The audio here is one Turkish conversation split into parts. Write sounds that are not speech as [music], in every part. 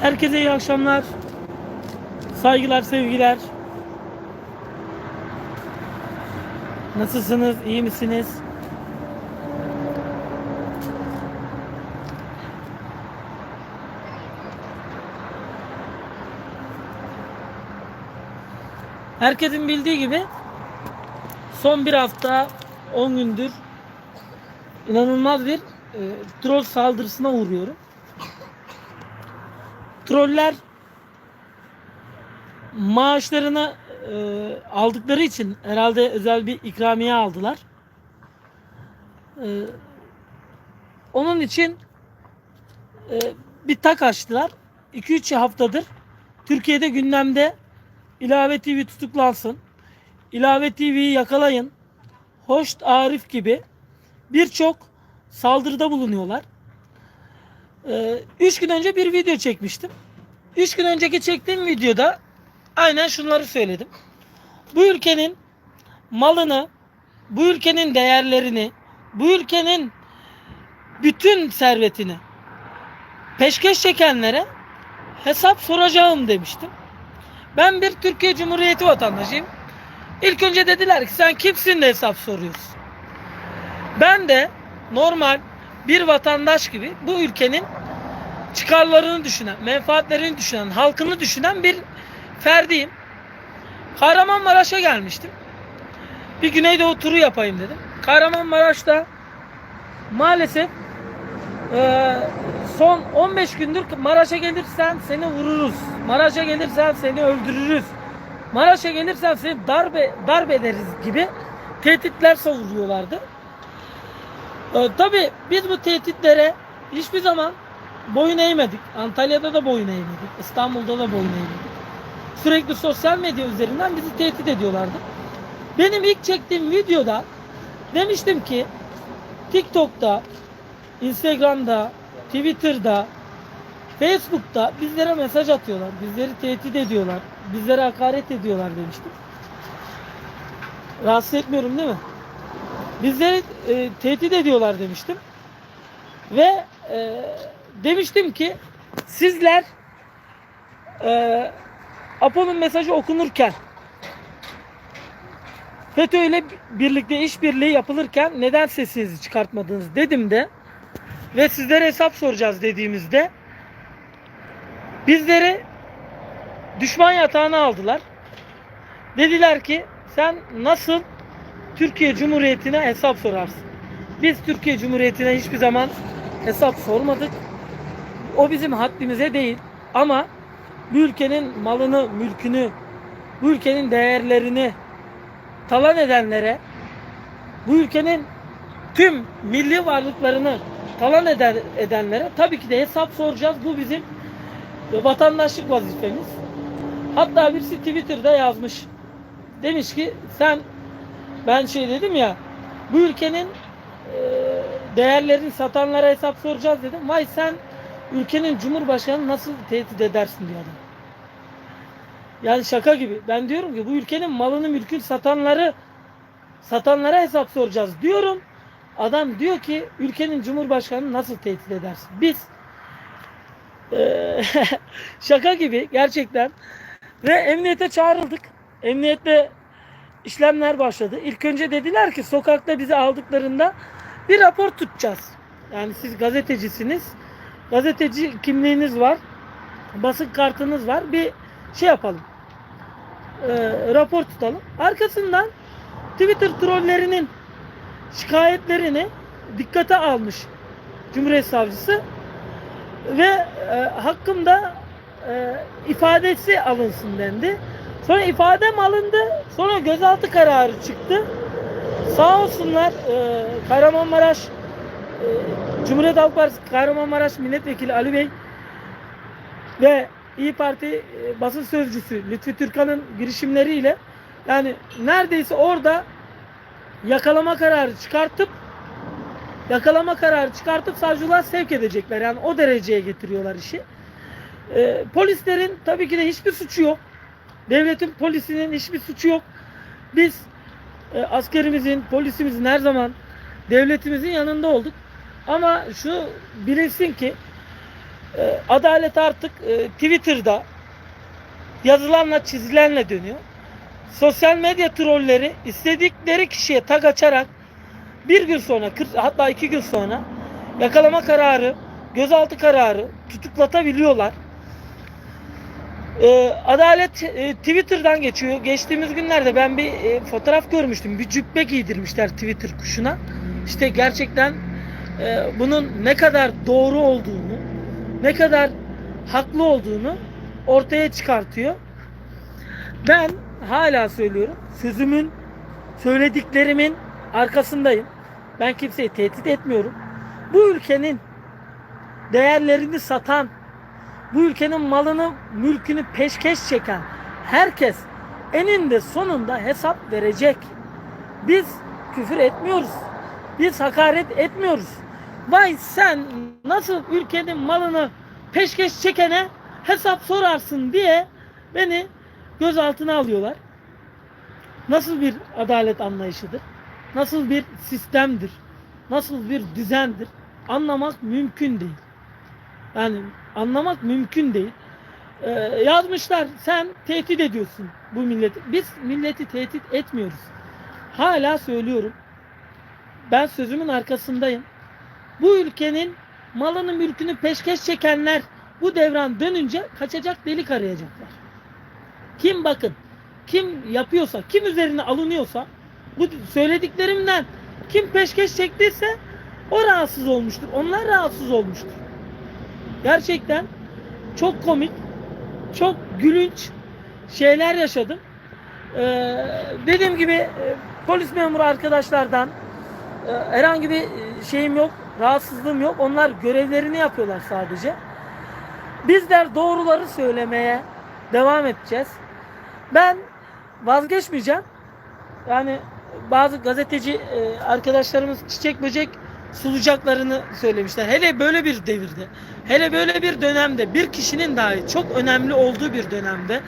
Herkese iyi akşamlar. Saygılar, sevgiler. Nasılsınız? İyi misiniz? Herkesin bildiği gibi son bir hafta 10 gündür inanılmaz bir e, troll saldırısına uğruyorum. Troller maaşlarını e, aldıkları için herhalde özel bir ikramiye aldılar. E, onun için e, bir tak açtılar. 2-3 haftadır Türkiye'de gündemde İlave TV tutuklansın. İlave TV'yi yakalayın. Hoşt Arif gibi birçok saldırıda bulunuyorlar. Ee, üç gün önce bir video çekmiştim. Üç gün önceki çektiğim videoda aynen şunları söyledim. Bu ülkenin malını, bu ülkenin değerlerini, bu ülkenin bütün servetini peşkeş çekenlere hesap soracağım demiştim. Ben bir Türkiye Cumhuriyeti vatandaşıyım. İlk önce dediler ki sen kimsin de hesap soruyorsun. Ben de normal bir vatandaş gibi bu ülkenin çıkarlarını düşünen, menfaatlerini düşünen, halkını düşünen bir ferdiyim. Kahramanmaraş'a gelmiştim. Bir Güneydoğu turu yapayım dedim. Kahramanmaraş'ta maalesef eee, son 15 gündür Maraş'a gelirsen seni vururuz. Maraş'a gelirsen seni öldürürüz. Maraş'a gelirsen seni darbe darbe ederiz gibi tehditler savuruyorlardı. Ee, tabii biz bu tehditlere hiçbir zaman boyun eğmedik. Antalya'da da boyun eğmedik. İstanbul'da da boyun eğmedik. Sürekli sosyal medya üzerinden bizi tehdit ediyorlardı. Benim ilk çektiğim videoda demiştim ki TikTok'ta, Instagram'da, Twitter'da, Facebook'ta bizlere mesaj atıyorlar. Bizleri tehdit ediyorlar. Bizlere hakaret ediyorlar demiştim. Rahatsız etmiyorum değil mi? Bizleri e, tehdit ediyorlar demiştim. Ve e, demiştim ki sizler e, Apo'nun mesajı okunurken FETÖ ile birlikte işbirliği yapılırken neden sesinizi çıkartmadınız dedim de ve sizlere hesap soracağız dediğimizde bizleri düşman yatağına aldılar. Dediler ki sen nasıl Türkiye Cumhuriyeti'ne hesap sorarsın? Biz Türkiye Cumhuriyeti'ne hiçbir zaman hesap sormadık. O bizim haddimize değil. Ama bu ülkenin malını, mülkünü, bu ülkenin değerlerini talan edenlere, bu ülkenin tüm milli varlıklarını talan eder, edenlere tabii ki de hesap soracağız. Bu bizim vatandaşlık vazifemiz. Hatta birisi Twitter'da yazmış. Demiş ki sen ben şey dedim ya bu ülkenin e, değerlerini satanlara hesap soracağız dedim. Vay sen ülkenin cumhurbaşkanı nasıl tehdit edersin diyor adam. Yani şaka gibi. Ben diyorum ki bu ülkenin malını mülkünü satanları satanlara hesap soracağız diyorum. Adam diyor ki ülkenin cumhurbaşkanını nasıl tehdit edersin? Biz eee, [laughs] şaka gibi gerçekten ve emniyete çağrıldık. Emniyette işlemler başladı. İlk önce dediler ki sokakta bizi aldıklarında bir rapor tutacağız. Yani siz gazetecisiniz. Gazeteci kimliğiniz var. Basın kartınız var. Bir şey yapalım. Eee, rapor tutalım. Arkasından Twitter trollerinin şikayetlerini dikkate almış Cumhuriyet Savcısı ve e, hakkımda e, ifadesi alınsın dendi. Sonra ifadem alındı. Sonra gözaltı kararı çıktı. Sağ olsunlar e, Kahramanmaraş e, Cumhuriyet Halk Partisi Kahramanmaraş Milletvekili Ali Bey ve İyi Parti e, basın sözcüsü Lütfi Türkan'ın girişimleriyle yani neredeyse orada yakalama kararı çıkartıp yakalama kararı çıkartıp savcılığa sevk edecekler. Yani o dereceye getiriyorlar işi. Ee, polislerin tabii ki de hiçbir suçu yok. Devletin polisinin hiçbir suçu yok. Biz e, askerimizin, polisimizin her zaman devletimizin yanında olduk. Ama şu bilinsin ki E, adalet artık e, Twitter'da yazılanla çizilenle dönüyor. Sosyal medya trolleri istedikleri kişiye tag açarak bir gün sonra hatta iki gün sonra yakalama kararı, gözaltı kararı tutuklatabiliyorlar. Ee, adalet e, Twitter'dan geçiyor. Geçtiğimiz günlerde ben bir e, fotoğraf görmüştüm. Bir cübbe giydirmişler Twitter kuşuna. İşte gerçekten e, bunun ne kadar doğru olduğunu, ne kadar haklı olduğunu ortaya çıkartıyor. Ben hala söylüyorum. Sözümün, söylediklerimin arkasındayım. Ben kimseyi tehdit etmiyorum. Bu ülkenin değerlerini satan, bu ülkenin malını, mülkünü peşkeş çeken herkes eninde sonunda hesap verecek. Biz küfür etmiyoruz. Biz hakaret etmiyoruz. Vay sen nasıl ülkenin malını peşkeş çekene hesap sorarsın diye beni gözaltına alıyorlar. Nasıl bir adalet anlayışıdır? Nasıl bir sistemdir? Nasıl bir düzendir? Anlamak mümkün değil. Yani anlamak mümkün değil. Ee, yazmışlar sen tehdit ediyorsun bu milleti. Biz milleti tehdit etmiyoruz. Hala söylüyorum. Ben sözümün arkasındayım. Bu ülkenin malını mülkünü peşkeş çekenler bu devran dönünce kaçacak delik arayacaklar. Kim bakın kim yapıyorsa, kim üzerine alınıyorsa bu söylediklerimden kim peşkeş çektiyse o rahatsız olmuştur. Onlar rahatsız olmuştur. Gerçekten çok komik, çok gülünç şeyler yaşadım. Ee, dediğim gibi e, polis memuru arkadaşlardan e, herhangi bir e, şeyim yok, rahatsızlığım yok. Onlar görevlerini yapıyorlar sadece. Bizler doğruları söylemeye devam edeceğiz. Ben vazgeçmeyeceğim. Yani bazı gazeteci arkadaşlarımız çiçek böcek sulayacaklarını söylemişler. Hele böyle bir devirde, hele böyle bir dönemde, bir kişinin dahi çok önemli olduğu bir dönemde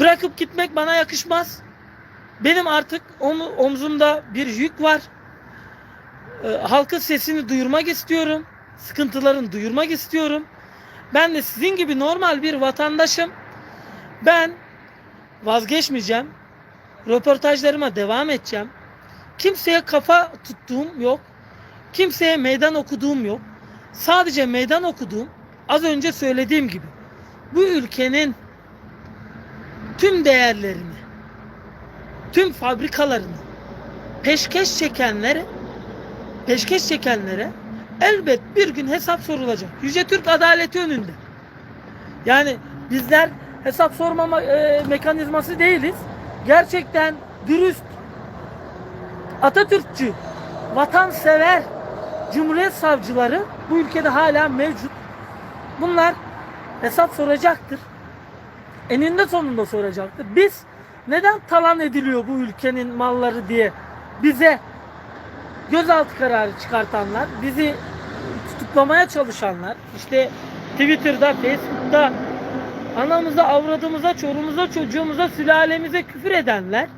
bırakıp gitmek bana yakışmaz. Benim artık om- omzumda bir yük var. E, halkın sesini duyurmak istiyorum. Sıkıntılarını duyurmak istiyorum. Ben de sizin gibi normal bir vatandaşım. Ben vazgeçmeyeceğim. Röportajlarıma devam edeceğim. Kimseye kafa tuttuğum yok. Kimseye meydan okuduğum yok. Sadece meydan okuduğum az önce söylediğim gibi bu ülkenin tüm değerlerini, tüm fabrikalarını peşkeş çekenlere peşkeş çekenlere elbet bir gün hesap sorulacak. Yüce Türk adaleti önünde. Yani bizler hesap sormama e, mekanizması değiliz. Gerçekten dürüst, Atatürkçü, vatansever Cumhuriyet savcıları bu ülkede hala mevcut. Bunlar hesap soracaktır. Eninde sonunda soracaktır. Biz neden talan ediliyor bu ülkenin malları diye bize gözaltı kararı çıkartanlar, bizi tutuklamaya çalışanlar, işte Twitter'da, Facebook'ta anamıza, avradımıza, çorumuza, çocuğumuza, sülalemize küfür edenler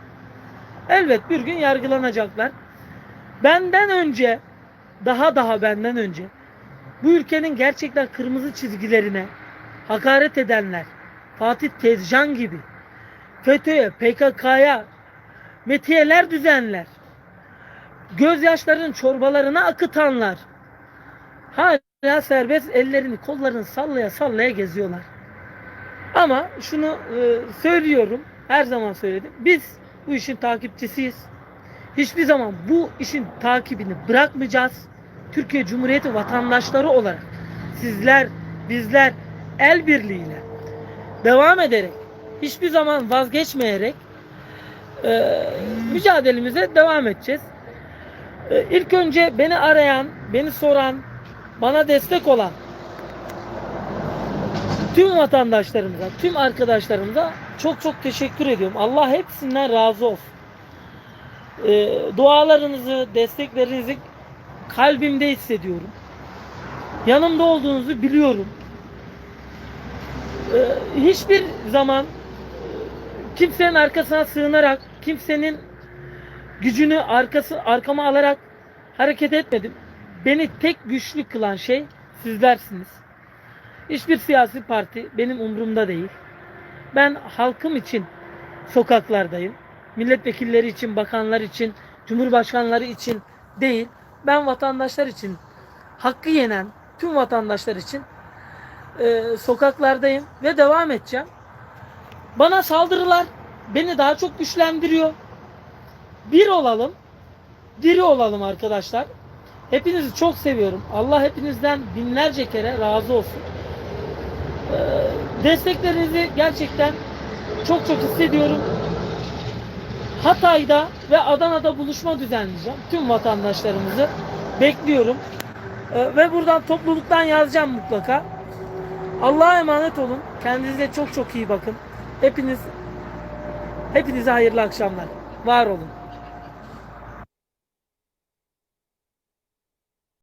elbet bir gün yargılanacaklar. Benden önce, daha daha benden önce bu ülkenin gerçekten kırmızı çizgilerine hakaret edenler, Fatih Tezcan gibi, FETÖ'ye, PKK'ya metiyeler düzenler, gözyaşlarının çorbalarına akıtanlar hala serbest ellerini kollarını sallaya sallaya geziyorlar. Ama şunu e, söylüyorum, her zaman söyledim. Biz bu işin takipçisiyiz. Hiçbir zaman bu işin takibini bırakmayacağız. Türkiye Cumhuriyeti vatandaşları olarak sizler, bizler el birliğiyle devam ederek, hiçbir zaman vazgeçmeyerek e, mücadelemize devam edeceğiz. E, ilk önce beni arayan, beni soran, bana destek olan tüm vatandaşlarımıza, tüm arkadaşlarımıza çok çok teşekkür ediyorum. Allah hepsinden razı olsun. Ee, dualarınızı, desteklerinizi kalbimde hissediyorum. Yanımda olduğunuzu biliyorum. Ee, hiçbir zaman kimsenin arkasına sığınarak, kimsenin gücünü arkası arkama alarak hareket etmedim. Beni tek güçlü kılan şey sizlersiniz. Hiçbir siyasi parti benim umurumda değil. Ben halkım için sokaklardayım. Milletvekilleri için, bakanlar için, cumhurbaşkanları için değil. Ben vatandaşlar için, hakkı yenen tüm vatandaşlar için e, sokaklardayım ve devam edeceğim. Bana saldırılar beni daha çok güçlendiriyor. Bir olalım, diri olalım arkadaşlar. Hepinizi çok seviyorum. Allah hepinizden binlerce kere razı olsun. Ee, desteklerinizi gerçekten çok çok hissediyorum. Hatay'da ve Adana'da buluşma düzenleyeceğim. Tüm vatandaşlarımızı bekliyorum. Ee, ve buradan topluluktan yazacağım mutlaka. Allah'a emanet olun. Kendinize çok çok iyi bakın. Hepiniz hepinize hayırlı akşamlar. Var olun.